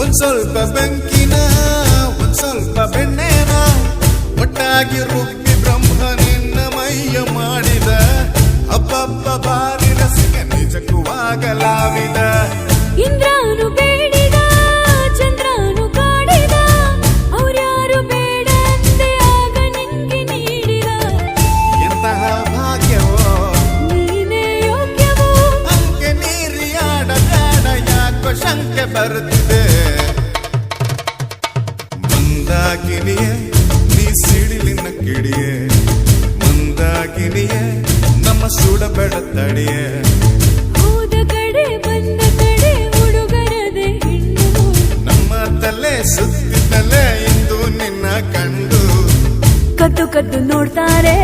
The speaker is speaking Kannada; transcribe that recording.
ಒಂದ್ ಸ್ವಲ್ಪ ಬೆಂಕಿನ ಒಂದ್ ಸ್ವಲ್ಪ ಬೆಣ್ಣೆನ ಒಟ್ಟಾಗಿ ರುಬ್ಬಿ ಬ್ರಹ್ಮ ನಿನ್ನ ಮೈಯ ಮಾಡಿದ. ಅಬ್ಬಬ್ಬ ಬಾರಿ ರಸಿಕ ನಿಜಕ್ಕೂ ಆಗಲಾವಿದ ಇಂದ್ರನು ಬೇಡಿದ ಚಂದ್ರನು ಕಾಡಿದ. ಅವ್ರ್ಯಾರು ಬೇಡ ಅಂದೆ ಆಗ ನಿನ್ಗೆ ನೀಡಿದ. ಎಂತಹ ಭಾಗ್ಯವೋ? ನೀನೇ ಯೋಗ್ಯವೋ? ಅಂಕೆ ನೀರಿ ಆಡಬೇಡ ಯಾಕೋ ಶಂಕೆ ಬರುತ್ತಿದೆ ಮಂದಾಕಿನಿಯೇ ನೀ ಸಿಡಿಲಿನ ಕಿಡಿಯೇ. ಮಂದಾಕಿನಿಯೇ ನಮ್ಮ ಸುಡಬೇಡ ತಡಿಯೇ ಹೋದ ಕಡೆ ಬಂದ ಕಡೆ ಹುಡುಗರದೆ ನಮ್ಮ ತಲೆ ಸುತ್ತಿದ್ದಲೇ ಇಂದು ನಿನ್ನ ಕಂಡು. ಕದ್ದು ಕದ್ದು ನೋಡ್ತಾರೆ.